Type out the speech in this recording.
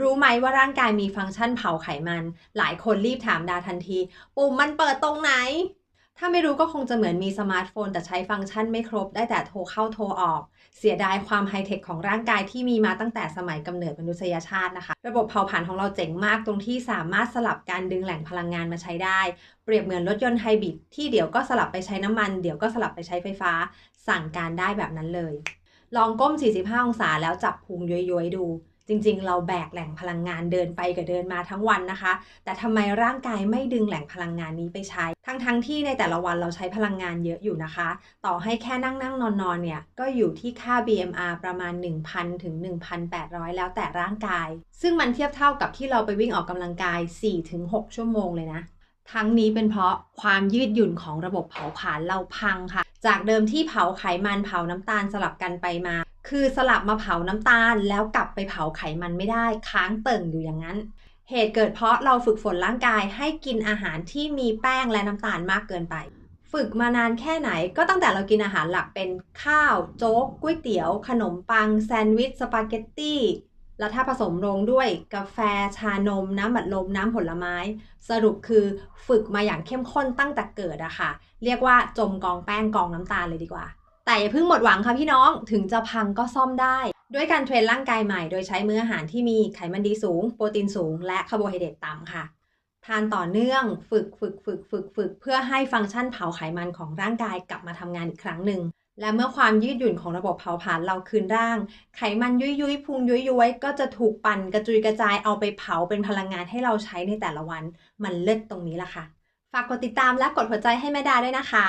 รู้ไหมว่าร่างกายมีฟังก์ชันเผาไขมัน หลายคนรีบถามดาทันที ปุ่มมันเปิดตรงไหน ถ้าไม่รู้ก็คงจะเหมือนมีสมาร์ทโฟนแต่ใช้ฟังก์ชันไม่ครบได้แต่โทรเข้าโทรออก เสียดายความไฮเทคของร่างกายที่มีมาตั้งแต่สมัยกำเนิดมนุษยชาตินะคะ ระบบเผาผลาญของเราเจ๋งมากตรงที่สามารถสลับการดึงแหล่งพลังงานมาใช้ได้ เปรียบเหมือนรถยนต์ไฮบริดที่เดี๋ยวก็สลับไปใช้น้ำมันเดี๋ยวก็สลับไปใช้ไฟฟ้า สั่งการได้แบบนั้นเลย ลองก้ม 45 องศาแล้วจับพุงย้อยๆดู จริงๆ เราแบกแหล่งพลังงานเดินไปกับเดินมาทั้งวันนะคะ แต่ทำไมร่างกายไม่ดึงแหล่งพลังงานนี้ไปใช้ ทั้งๆทที่ในแต่ละวันเราใช้พลังงานเยอะอยู่นะคะ ต่อให้แค่นั่งนั่งนอนนอนเนี่ยก็อยู่ที่ค่า BMR ประมาณ 1,000 ถึง 1,800 แล้วแต่ร่างกาย ซึ่งมันเทียบเท่ากับที่เราไปวิ่งออกกำลังกาย 4-6 ชั่วโมงเลยนะทั้งนี้เป็นเพราะความยืดหยุ่นของระบบเผาผลาญเราพังค่ะ จากเดิมที่เผาไขมันเผาน้ำตาลสลับกันไปมา คือสลับมาเผาน้ำตาลแล้วกลับไปเผาไขมันไม่ได้ค้างเติ่งอยู่อย่างนั้น เหตุเกิดเพราะเราฝึกฝนร่างกายให้กินอาหารที่มีแป้งและน้ำตาลมากเกินไป ฝึกมานานแค่ไหนก็ตั้งแต่เรากินอาหารหลักเป็นข้าว โจ๊กก๋วยเตี๋ยว ขนมปัง แซนด์วิชสปาเกตตี้ แล้วถ้าผสมลงด้วยกาแฟชานม น้ำบัดลม น้ำผลไม้ สรุปคือฝึกมาอย่างเข้มข้นตั้งแต่เกิดอะค่ะ เรียกว่าจมกองแป้งกองน้ำตาลเลยดีกว่า แต่อย่าเพิ่งหมดหวังค่ะพี่น้องถึงจะพังก็ซ่อมได้ ด้วยการเทรนร่างกายใหม่โดยใช้มื้ออาหารที่มีไขมันดีสูง โปรตีนสูง และคาร์โบไฮเดรตต่ำค่ะทานต่อเนื่องฝึกฝึกฝึกฝึกฝึกเพื่อให้ฟังก์ชันเผาไขมันของร่างกายกลับมาทำงานอีกครั้งหนึ่ง และเมื่อความยืดหยุ่นของระบบเผาผลาญเราคืนร่าง ไขมันยุยยุยพุงยุยยุยก็จะถูกปั่นกระจุยกระจายเอาไปเผาเป็นพลังงานให้เราใช้ในแต่ละวัน มันเลิศตรงนี้ล่ะค่ะ ฝากกดติดตามและกดหัวใจให้แม่ดาด้วยนะคะ